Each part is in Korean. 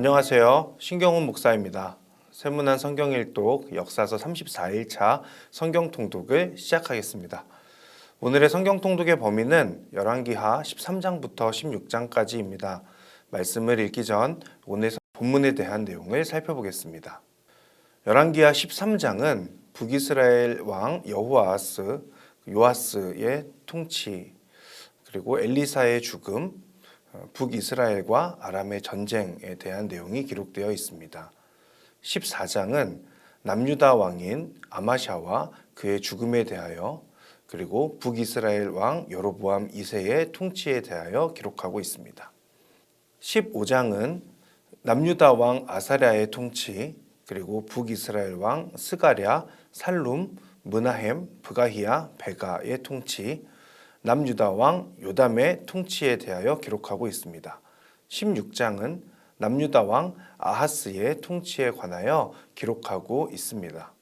안녕하세요. 신경훈 목사입니다. 세문안 성경일독 역사서 34일차 성경 통독을 시작하겠습니다. 오늘의 성경 통독의 범위는 열왕기하 13장부터 16장까지입니다. 말씀을 읽기 전 오늘 본문에 대한 내용을 살펴보겠습니다. 열왕기하 13장은 북이스라엘 왕 여호아스 요아스의 통치 그리고 엘리사의 죽음 어, 북이스라엘과 아람의 전쟁에 대한 내용이 기록되어 있습니다. 14장은 남유다 왕인 아마샤와 그의 죽음에 대하여 그리고 북이스라엘 왕 여로보암 2세의 통치에 대하여 기록하고 있습니다. 15장은 남유다 왕 아사랴의 통치 그리고 북이스라엘 왕 스가랴, 살룸, 문하햄, 브가히야, 베가의 통치 남유다 왕 요담의 통치에 대하여 기록하고 있습니다. 16장은 남유다 왕 아하스의 통치에 관하여 기록하고 있습니다.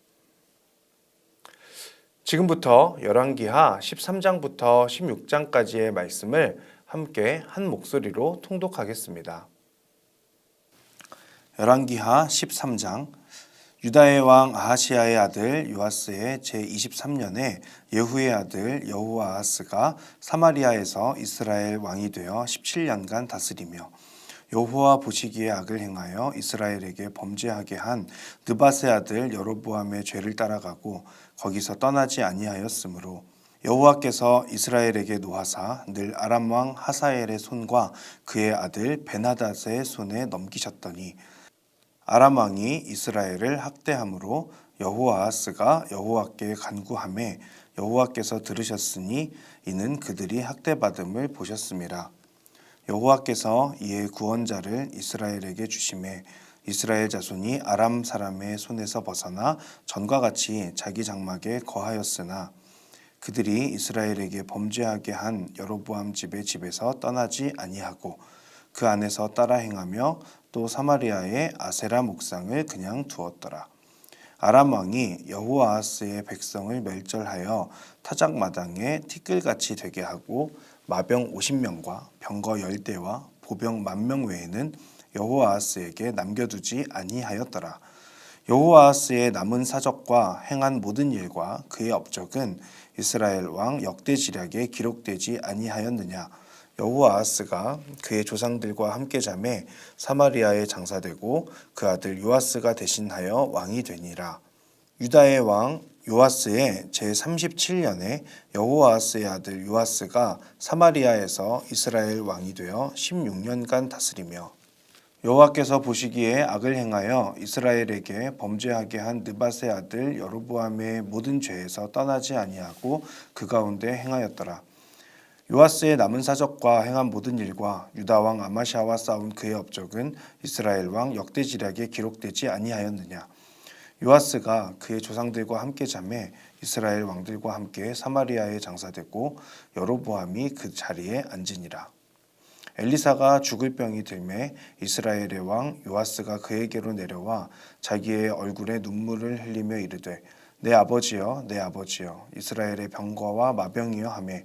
지금부터 열왕기하 13장부터 16장까지의 말씀을 함께 한 목소리로 통독하겠습니다. 열왕기하 13장 유다의 왕 아하시아의 아들 요아스의 제 23년에 예후의 아들 여호아하스가 사마리아에서 이스라엘 왕이 되어 17년간 다스리며 여호와 보시기에 악을 행하여 이스라엘에게 범죄하게 한 느바세 아들 여로보암의 죄를 따라가고 거기서 떠나지 아니하였으므로 여호와께서 이스라엘에게 노하사 늘 아람 왕 하사엘의 손과 그의 아들 베나닷의 손에 넘기셨더니 아람 왕이 이스라엘을 학대함으로 여호아하스가 여호와께 간구함에 여호와께서 들으셨으니 이는 그들이 학대받음을 보셨음이라 여호와께서 이에 구원자를 이스라엘에게 주심에 이스라엘 자손이 아람 사람의 손에서 벗어나 전과 같이 자기 장막에 거하였으나 그들이 이스라엘에게 범죄하게 한 여로보암 집의 집에서 떠나지 아니하고 그 안에서 따라 행하며 또 사마리아의 아세라 목상을 그냥 두었더라. 아람 왕이 여호아하스의 백성을 멸절하여 타작 마당에 티끌같이 되게 하고 마병 50명과 병거 10대와 보병 만명 외에는 여호아하스에게 남겨두지 아니하였더라. 여호아하스의 남은 사적과 행한 모든 일과 그의 업적은 이스라엘 왕 역대 지략에 기록되지 아니하였느냐 여호아하스가 그의 조상들과 함께 잠에 사마리아에 장사되고 그 아들 요아스가 대신하여 왕이 되니라 유다의 왕 요아스의 제 37년에 여호아스의 아들 요아스가 사마리아에서 이스라엘 왕이 되어 16년간 다스리며 여호와께서 보시기에 악을 행하여 이스라엘에게 범죄하게 한 느바세 아들 여로보암의 모든 죄에서 떠나지 아니하고 그 가운데 행하였더라. 요아스의 남은 사적과 행한 모든 일과 유다 왕 아마샤와 싸운 그의 업적은 이스라엘 왕 역대지략에 기록되지 아니하였느냐. 요아스가 그의 조상들과 함께 잠에 이스라엘 왕들과 함께 사마리아에 장사되고 여로보암이 그 자리에 앉으니라. 엘리사가 죽을 병이 들매 이스라엘의 왕 요아스가 그에게로 내려와 자기의 얼굴에 눈물을 흘리며 이르되 내 아버지여 내 아버지여 이스라엘의 병거와 마병이여 하매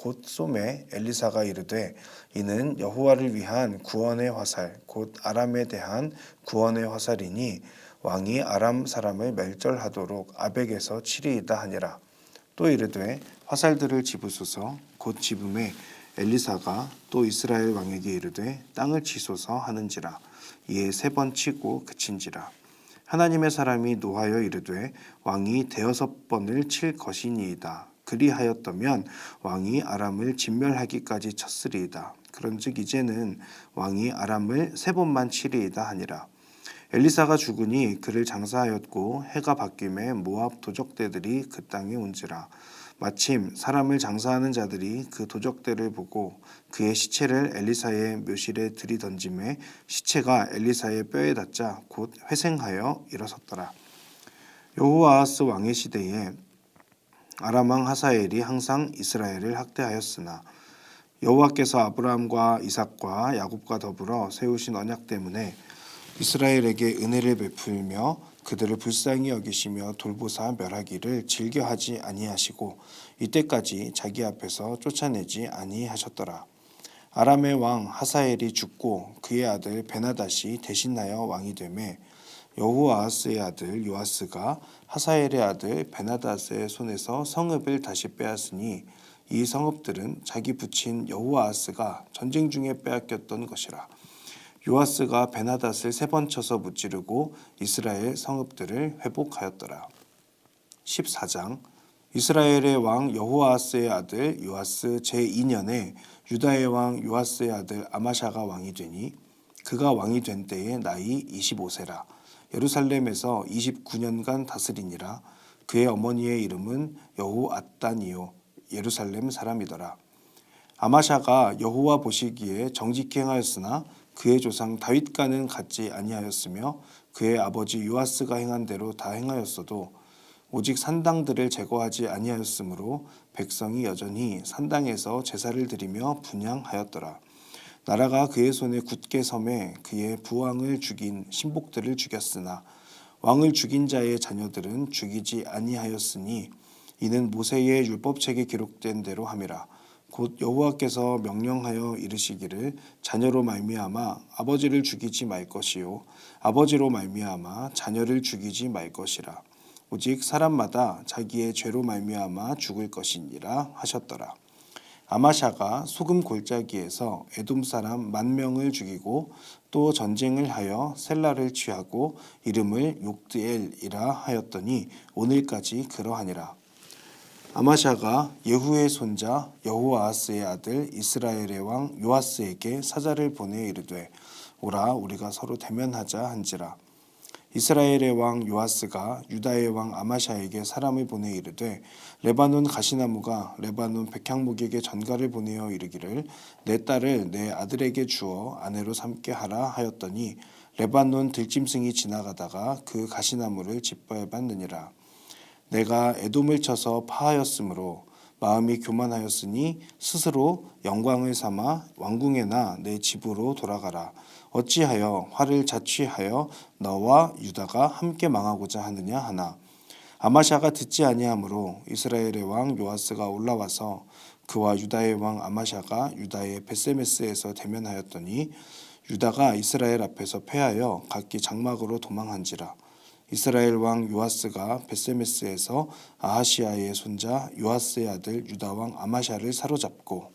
곧 쏘매 엘리사가 이르되 이는 여호와를 위한 구원의 화살 곧 아람에 대한 구원의 화살이니 왕이 아람 사람을 멸절하도록 아벡에서 치리이다 하니라. 또 이르되 화살들을 집으소서. 곧 집음에 엘리사가 또 이스라엘 왕에게 이르되 땅을 치소서 하는지라. 이에 세 번 치고 그친지라. 하나님의 사람이 노하여 이르되 왕이 대여섯 번을 칠 것이니이다. 그리하였다면 왕이 아람을 진멸하기까지 쳤으리이다. 그런즉 이제는 왕이 아람을 세 번만 치리이다 하니라. 엘리사가 죽으니 그를 장사하였고 해가 바뀜에 모압 도적대들이 그 땅에 온지라. 마침 사람을 장사하는 자들이 그 도적대를 보고 그의 시체를 엘리사의 묘실에 들이던짐에 시체가 엘리사의 뼈에 닿자 곧 회생하여 일어섰더라. 여호아하스 왕의 시대에 아람 왕 하사엘이 항상 이스라엘을 학대하였으나 여호와께서 아브라함과 이삭과 야곱과 더불어 세우신 언약 때문에 이스라엘에게 은혜를 베풀며 그들을 불쌍히 여기시며 돌보사 멸하기를 즐겨하지 아니하시고 이때까지 자기 앞에서 쫓아내지 아니하셨더라. 아람의 왕 하사엘이 죽고 그의 아들 베나다시 대신하여 왕이 되매 여호아하스의 아들 요아스가 하사엘의 아들 베나다스의 손에서 성읍을 다시 빼앗으니 이 성읍들은 자기 부친 여호아하스가 전쟁 중에 빼앗겼던 것이라. 요아스가 베나닷을 세 번 쳐서 무찌르고 이스라엘 성읍들을 회복하였더라. 14장 이스라엘의 왕 여호아스의 아들 요아스 제2년에 유다의 왕 요아스의 아들 아마샤가 왕이 되니 그가 왕이 된 때에 나이 25세라 예루살렘에서 29년간 다스리니라 그의 어머니의 이름은 여호앗단이요 예루살렘 사람이더라 아마샤가 여호와 보시기에 정직히 행하였으나 그의 조상 다윗과는 같지 아니하였으며 그의 아버지 요아스가 행한 대로 다 행하였어도 오직 산당들을 제거하지 아니하였으므로 백성이 여전히 산당에서 제사를 드리며 분양하였더라. 나라가 그의 손에 굳게 섬에 그의 부왕을 죽인 신복들을 죽였으나 왕을 죽인 자의 자녀들은 죽이지 아니하였으니 이는 모세의 율법책에 기록된 대로 함이라. 곧 여호와께서 명령하여 이르시기를 자녀로 말미암아 아버지를 죽이지 말 것이요 아버지로 말미암아 자녀를 죽이지 말 것이라. 오직 사람마다 자기의 죄로 말미암아 죽을 것이니라 하셨더라. 아마샤가 소금 골짜기에서 에돔 사람 만 명을 죽이고 또 전쟁을 하여 셀라를 취하고 이름을 욕드엘이라 하였더니 오늘까지 그러하니라. 아마샤가 예후의 손자 여호아스의 아들 이스라엘의 왕 요아스에게 사자를 보내 이르되 오라 우리가 서로 대면하자 한지라 이스라엘의 왕 요아스가 유다의 왕 아마샤에게 사람을 보내 이르되 레바논 가시나무가 레바논 백향목에게 전가를 보내어 이르기를 내 딸을 내 아들에게 주어 아내로 삼게 하라 하였더니 레바논 들짐승이 지나가다가 그 가시나무를 짓밟았느니라. 내가 애돔을 쳐서 파하였으므로 마음이 교만하였으니 스스로 영광을 삼아 왕궁에나 내 집으로 돌아가라. 어찌하여 화를 자취하여 너와 유다가 함께 망하고자 하느냐 하나. 아마샤가 듣지 아니하므로 이스라엘의 왕 요아스가 올라와서 그와 유다의 왕 아마샤가 유다의 베세메스에서 대면하였더니 유다가 이스라엘 앞에서 패하여 각기 장막으로 도망한지라. 이스라엘 왕 요아스가 베세메스에서 아하시아의 손자 요아스의 아들 유다 왕 아마샤를 사로잡고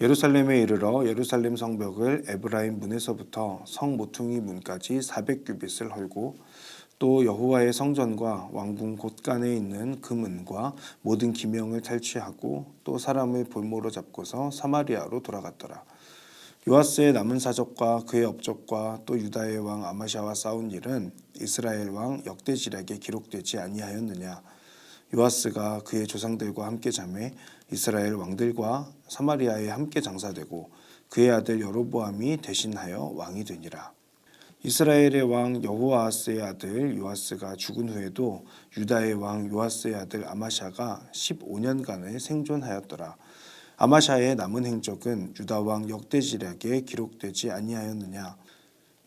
예루살렘에 이르러 예루살렘 성벽을 에브라임 문에서부터 성 모퉁이 문까지 400규빗을 헐고 또 여호와의 성전과 왕궁 곳간에 있는 그 문과 모든 기명을 탈취하고 또 사람을 볼모로 잡고서 사마리아로 돌아갔더라. 요아스의 남은 사적과 그의 업적과 또 유다의 왕 아마샤와 싸운 일은 이스라엘 왕 역대지략에 기록되지 아니하였느냐. 요아스가 그의 조상들과 함께 잠에 이스라엘 왕들과 사마리아에 함께 장사되고 그의 아들 여로보암이 대신하여 왕이 되니라. 이스라엘의 왕 여호아스의 아들 요아스가 죽은 후에도 유다의 왕 요아스의 아들 아마샤가 15년간을 생존하였더라 아마샤의 남은 행적은 유다 왕 역대지략에 기록되지 아니하였느냐.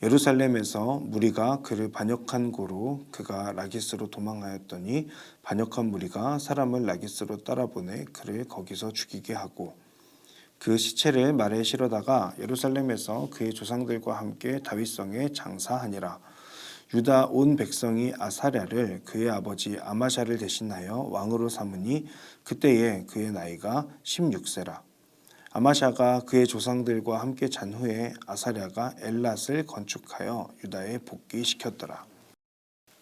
예루살렘에서 무리가 그를 반역한 고로 그가 라기스로 도망하였더니 반역한 무리가 사람을 라기스로 따라보내 그를 거기서 죽이게 하고 그 시체를 말에 실어다가 예루살렘에서 그의 조상들과 함께 다윗성에 장사하니라 유다 온 백성이 아사랴를 그의 아버지 아마샤를 대신하여 왕으로 삼으니 그때에 그의 나이가 16세라 아마샤가 그의 조상들과 함께 잔 후에 아사랴가 엘랏을 건축하여 유다에 복귀시켰더라.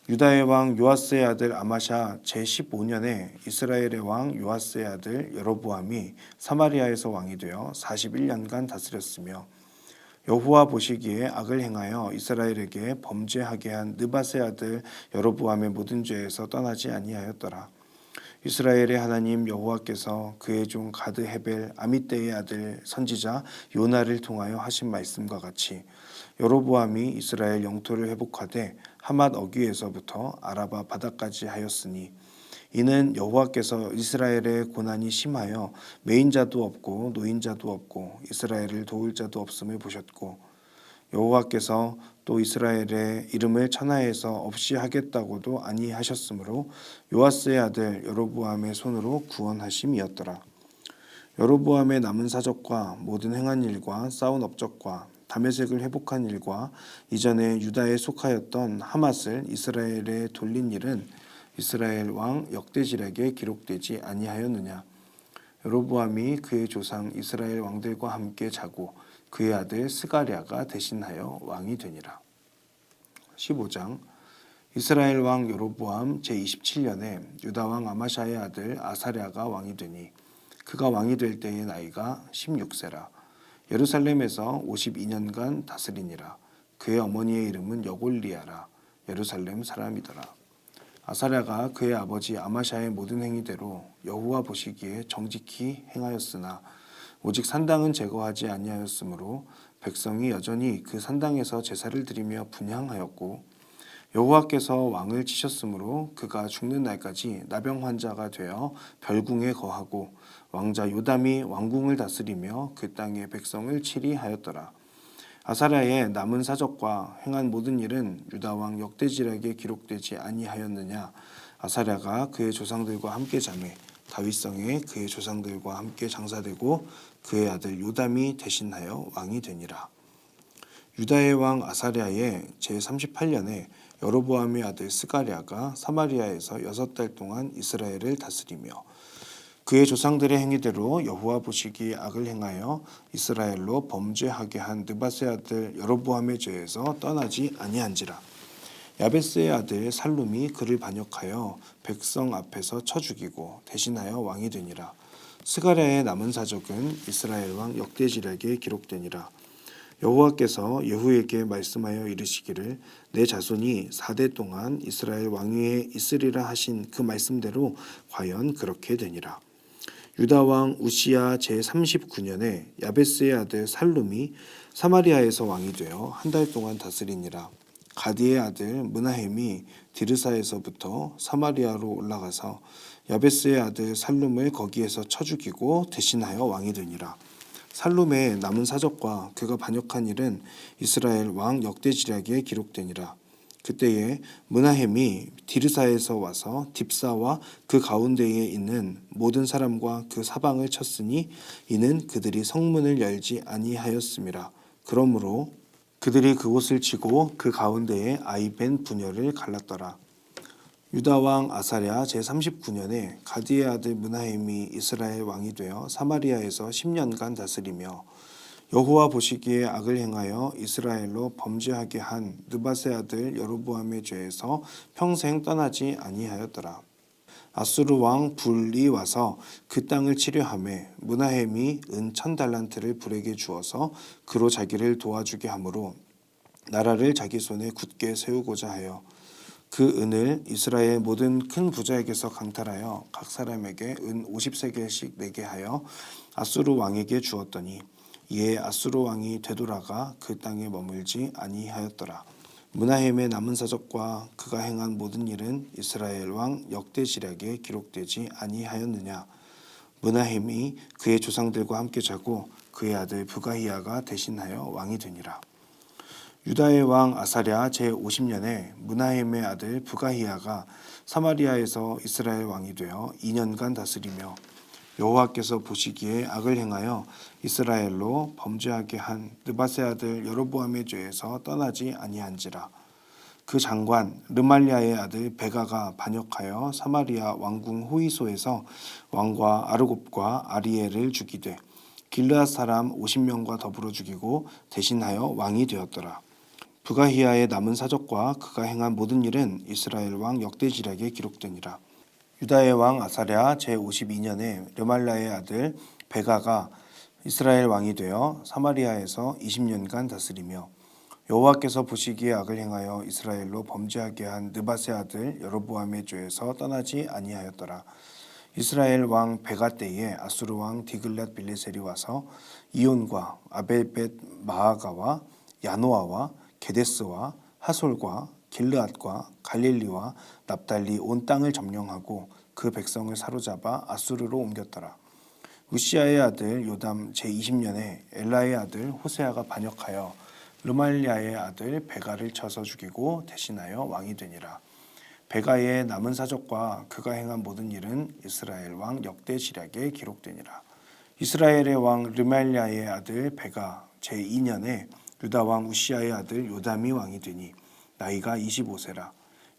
유다의 왕 요아스의 아들 아마샤 제15년에 이스라엘의 왕 요아스의 아들 여로보암이 사마리아에서 왕이 되어 41년간 다스렸으며 여호와 보시기에 악을 행하여 이스라엘에게 범죄하게 한 느바세 아들 여로보암의 모든 죄에서 떠나지 아니하였더라. 이스라엘의 하나님 여호와께서 그의 종 가드 헤벨 아미떼의 아들 선지자 요나를 통하여 하신 말씀과 같이 여로보암이 이스라엘 영토를 회복하되 하맛 어귀에서부터 아라바 바다까지 하였으니 이는 여호와께서 이스라엘의 고난이 심하여 매인자도 없고 노인 자도 없고 이스라엘을 도울 자도 없음을 보셨고 여호와께서 또 이스라엘의 이름을 천하에서 없이 하겠다고도 아니하셨으므로 요아스의 아들 여로보암의 손으로 구원하심이었더라. 여로보암의 남은 사적과 모든 행한 일과 싸운 업적과 다메섹을 회복한 일과 이전에 유다에 속하였던 하맛을 이스라엘에 돌린 일은 이스라엘 왕 역대질에게 기록되지 아니하였느냐? 여로보암이 그의 조상 이스라엘 왕들과 함께 자고 그의 아들 스가랴가 대신하여 왕이 되니라. 15장. 이스라엘 왕 여로보암 제27년에 유다 왕 아마샤의 아들 아사랴가 왕이 되니 그가 왕이 될 때의 나이가 16세라. 예루살렘에서 52년간 다스리니라. 그의 어머니의 이름은 여골리아라. 예루살렘 사람이더라 아사랴가 그의 아버지 아마샤의 모든 행위대로 여호와 보시기에 정직히 행하였으나 오직 산당은 제거하지 아니하였으므로 백성이 여전히 그 산당에서 제사를 드리며 분향하였고 여호와께서 왕을 치셨으므로 그가 죽는 날까지 나병 환자가 되어 별궁에 거하고 왕자 요담이 왕궁을 다스리며 그 땅의 백성을 치리 하였더라. 아사랴의 남은 사적과 행한 모든 일은 유다 왕 역대질에게 기록되지 아니하였느냐 아사랴가 그의 조상들과 함께 자매 다윗성에 그의 조상들과 함께 장사되고 그의 아들 요담이 대신하여 왕이 되니라. 유다의 왕 아사랴의 제 38년에 여로보암의 아들 스가랴가 사마리아에서 여섯 달 동안 이스라엘을 다스리며 그의 조상들의 행위대로 여호와 보시기에 악을 행하여 이스라엘로 범죄하게 한 느바세 아들 여로보암의 죄에서 떠나지 아니한지라. 야베스의 아들 살룸이 그를 반역하여 백성 앞에서 쳐 죽이고 대신하여 왕이 되니라. 스가랴의 남은 사적은 이스라엘 왕 역대질에게 기록되니라. 여호와께서 예후에게 말씀하여 이르시기를 내 자손이 사대 동안 이스라엘 왕위에 있으리라 하신 그 말씀대로 과연 그렇게 되니라. 유다 왕 우시야 제 39년에 야베스의 아들 살룸이 사마리아에서 왕이 되어 한 달 동안 다스리니라. 가디의 아들 문하햄이 디르사에서부터 사마리아로 올라가서 야베스의 아들 살룸을 거기에서 쳐 죽이고 대신하여 왕이 되니라. 살룸의 남은 사적과 그가 반역한 일은 이스라엘 왕 역대지략에 기록되니라. 그때에 문하햄이 디르사에서 와서 딥사와 그 가운데에 있는 모든 사람과 그 사방을 쳤으니 이는 그들이 성문을 열지 아니하였음이라. 그러므로 그들이 그곳을 치고 그 가운데에 아이벤 분열을 갈랐더라. 유다 왕 아사랴 제 39년에 가디의 아들 문하임이 이스라엘 왕이 되어 사마리아에서 10년간 다스리며 여호와 보시기에 악을 행하여 이스라엘로 범죄하게 한 느바세 아들 여로보암의 죄에서 평생 떠나지 아니하였더라. 아수르 왕 불이 와서 그 땅을 치료함에 문하햄이 은천 달란트를 불에게 주어서 그로 자기를 도와주게 하므로 나라를 자기 손에 굳게 세우고자 하여 그 은을 이스라엘 모든 큰 부자에게서 강탈하여 각 사람에게 은 50세겔씩 내게 하여 아수르 왕에게 주었더니 이에 아수르 왕이 되돌아가 그 땅에 머물지 아니하였더라. 문하햄의 남은 사적과 그가 행한 모든 일은 이스라엘 왕 역대시략에 기록되지 아니하였느냐. 문하햄이 그의 조상들과 함께 자고 그의 아들 부가히야가 대신하여 왕이 되니라. 유다의 왕 아사랴 제 50년에 문하임의 아들 부가히야가 사마리아에서 이스라엘 왕이 되어 2년간 다스리며 여호와께서 보시기에 악을 행하여 이스라엘로 범죄하게 한 느바세 아들 여로보암의 죄에서 떠나지 아니한지라 그 장관 르말리아의 아들 베가가 반역하여 사마리아 왕궁 호이소에서 왕과 아르곱과 아리엘을 죽이되 길르앗 사람 50명과 더불어 죽이고 대신하여 왕이 되었더라. 부가히야의 남은 사적과 그가 행한 모든 일은 이스라엘 왕 역대지략에 기록되니라. 유다의 왕 아사랴 제 52년에 르말라의 아들 베가가 이스라엘 왕이 되어 사마리아에서 20년간 다스리며 여호와께서 보시기에 악을 행하여 이스라엘로 범죄하게 한 느바세 아들 여로보암의 죄에서 떠나지 아니하였더라. 이스라엘 왕 베가 때에 아수르 왕 디글랏 빌레셀이 와서 이온과 아벨벳 마아가와 야노아와 게데스와 하솔과 길르앗과 갈릴리와 납달리 온 땅을 점령하고 그 백성을 사로잡아 아수르로 옮겼더라. 우시아의 아들 요담 제20년에 엘라의 아들 호세아가 반역하여 르말리아의 아들 베가를 쳐서 죽이고 대신하여 왕이 되니라. 베가의 남은 사적과 그가 행한 모든 일은 이스라엘 왕 역대 지략에 기록되니라. 이스라엘의 왕 르말리아의 아들 베가 제2년에 유다 왕 우시아의 아들 요담이 왕이 되니 나이가 25세라.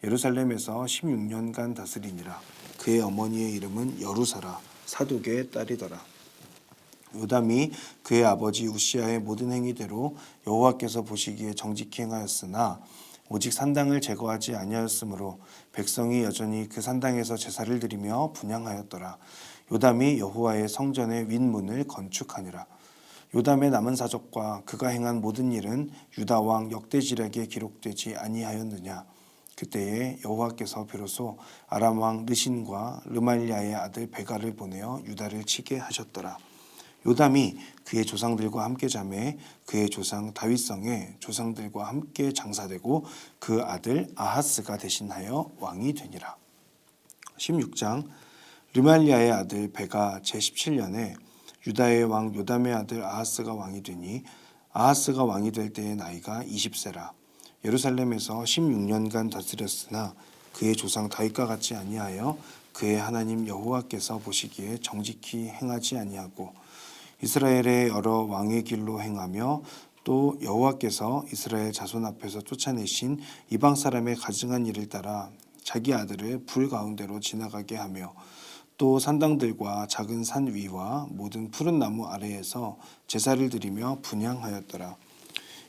예루살렘에서 16년간 다스리니라. 그의 어머니의 이름은 여루사라 사독의 딸이더라. 요담이 그의 아버지 우시아의 모든 행위대로 여호와께서 보시기에 정직히 행하였으나 오직 산당을 제거하지 아니하였으므로 백성이 여전히 그 산당에서 제사를 드리며 분양하였더라. 요담이 여호와의 성전의 윗문을 건축하니라. 요담의 남은 사적과 그가 행한 모든 일은 유다 왕 역대지략에 기록되지 아니하였느냐. 그때에 여호와께서 비로소 아람 왕 르신과 르말리아의 아들 베가를 보내어 유다를 치게 하셨더라. 요담이 그의 조상들과 함께 자매 그의 조상 다윗성의 조상들과 함께 장사되고 그 아들 아하스가 대신하여 왕이 되니라. 16장 르말리아의 아들 베가 제17년에 유다의 왕 요담의 아들 아하스가 왕이 되니 아하스가 왕이 될 때의 나이가 20세라. 예루살렘에서 16년간 다스렸으나 그의 조상 다윗과 같지 아니하여 그의 하나님 여호와께서 보시기에 정직히 행하지 아니하고 이스라엘의 여러 왕의 길로 행하며 또 여호와께서 이스라엘 자손 앞에서 쫓아내신 이방 사람의 가증한 일을 따라 자기 아들을 불 가운데로 지나가게 하며 또 산당들과 작은 산 위와 모든 푸른 나무 아래에서 제사를 드리며 분향하였더라.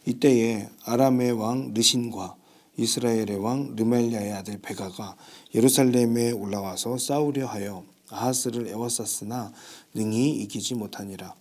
이때에 아람의 왕 르신과 이스라엘의 왕 르멜리아의 아들 베가가 예루살렘에 올라와서 싸우려 하여 아하스를 애워쌌으나 능히 이기지 못하니라.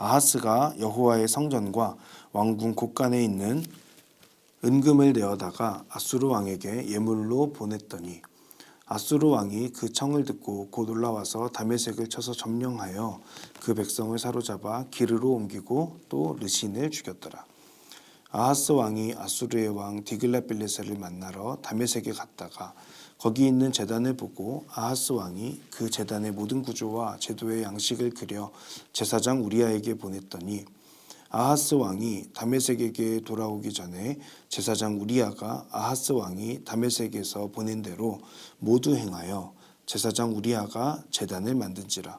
아하스가 여호와의 성전과 왕궁 곳간에 있는 은금을 내어다가 아수르 왕에게 예물로 보냈더니 아수르 왕이 그 청을 듣고 곧 올라와서 다메섹을 쳐서 점령하여 그 백성을 사로잡아 기르로 옮기고 또 르신을 죽였더라. 아하스 왕이 아수르의 왕 디글라빌레셀을 만나러 다메섹에 갔다가 거기 있는 제단을 보고 아하스 왕이 그 제단의 모든 구조와 제도의 양식을 그려 제사장 우리아에게 보냈더니 아하스 왕이 다메섹에게 돌아오기 전에 제사장 우리아가 아하스 왕이 다메섹에서 보낸 대로 모두 행하여 제사장 우리아가 제단을 만든지라.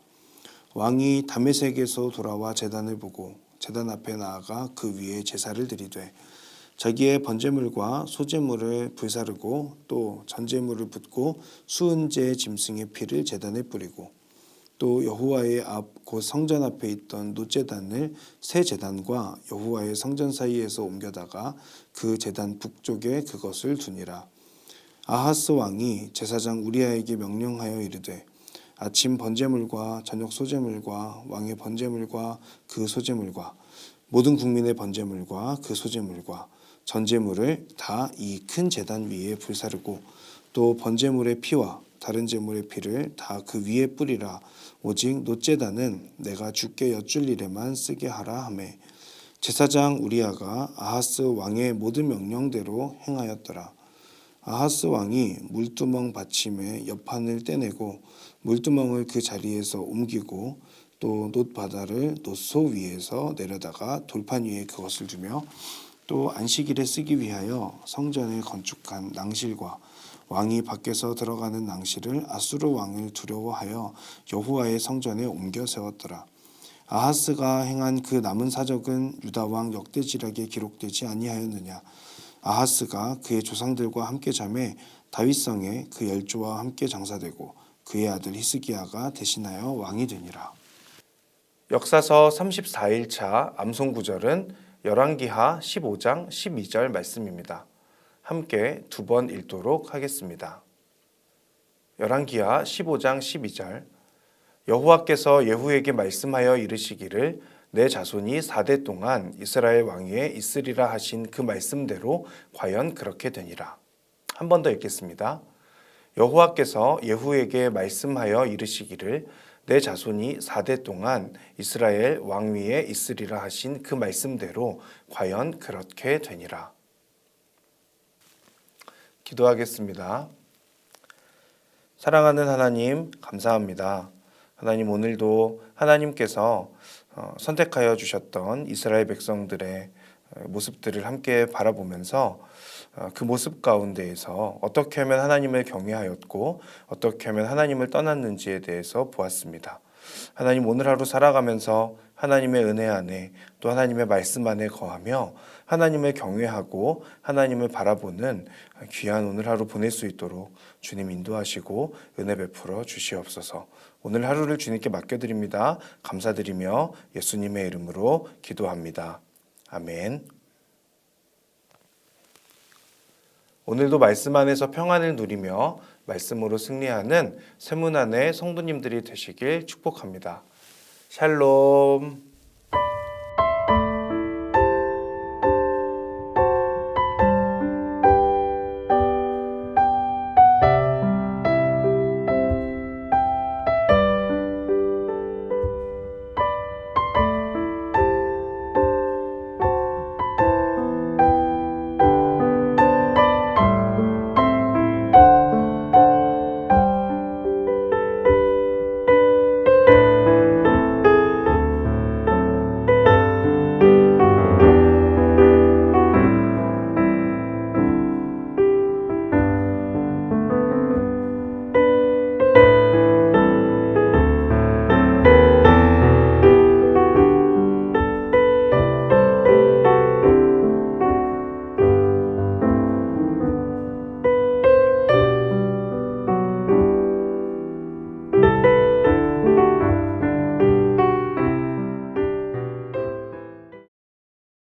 왕이 다메섹에서 돌아와 제단을 보고 제단 앞에 나아가 그 위에 제사를 드리되 자기의 번제물과 소제물을 불사르고 또 전제물을 붓고 수은제 짐승의 피를 제단에 뿌리고 또 여호와의 앞 곧 성전 앞에 있던 노제단을 새 제단과 여호와의 성전 사이에서 옮겨다가 그 제단 북쪽에 그것을 두니라. 아하스 왕이 제사장 우리아에게 명령하여 이르되 아침 번제물과 저녁 소제물과 왕의 번제물과 그 소제물과 모든 국민의 번제물과 그 소제물과 전제물을 다 이큰 제단 위에 불사르고 또 번제물의 피와 다른 제물의 피를 다 그 위에 뿌리라. 오직 노제단은 내가 주께 여쭐 일에만 쓰게 하라 하매. 제사장 우리아가 아하스 왕의 모든 명령대로 행하였더라. 아하스 왕이 물두멍 받침의 옆판을 떼내고 물두멍을 그 자리에서 옮기고 또 놋바다를 놋소 위에서 내려다가 돌판 위에 그것을 두며 또 안식일에 쓰기 위하여 성전에 건축한 낭실과 왕이 밖에서 들어가는 낭실을 아수르 왕을 두려워하여 여호와의 성전에 옮겨 세웠더라. 아하스가 행한 그 남은 사적은 유다 왕 역대지략에 기록되지 아니하였느냐. 아하스가 그의 조상들과 함께 잠에 다윗성에 그 열조와 함께 장사되고 그의 아들 히스기야가 대신하여 왕이 되니라. 역사서 34일차 암송 구절은 열왕기하 15장 12절 말씀입니다. 함께 두 번 읽도록 하겠습니다. 열왕기하 15장 12절 여호와께서 예후에게 말씀하여 이르시기를 내 자손이 4대 동안 이스라엘 왕 위에 있으리라 하신 그 말씀대로 과연 그렇게 되니라. 한 번 더 읽겠습니다. 여호와께서 예후에게 말씀하여 이르시기를 내 자손이 4대 동안 이스라엘 왕 위에 있으리라 하신 그 말씀대로 과연 그렇게 되니라. 기도하겠습니다. 사랑하는 하나님, 감사합니다. 하나님 오늘도 하나님께서 어, 선택하여 주셨던 이스라엘 백성들의 어, 모습들을 함께 바라보면서 어, 그 모습 가운데에서 어떻게 하면 하나님을 경외하였고 어떻게 하면 하나님을 떠났는지에 대해서 보았습니다. 하나님 오늘 하루 살아가면서 하나님의 은혜 안에 또 하나님의 말씀 안에 거하며 하나님을 경외하고 하나님을 바라보는 귀한 오늘 하루 보낼 수 있도록 주님 인도하시고 은혜 베풀어 주시옵소서. 오늘 하루를 주님께 맡겨드립니다. 감사드리며 예수님의 이름으로 기도합니다. 아멘. 오늘도 말씀 안에서 평안을 누리며 말씀으로 승리하는 세문 안의 성도님들이 되시길 축복합니다. 샬롬.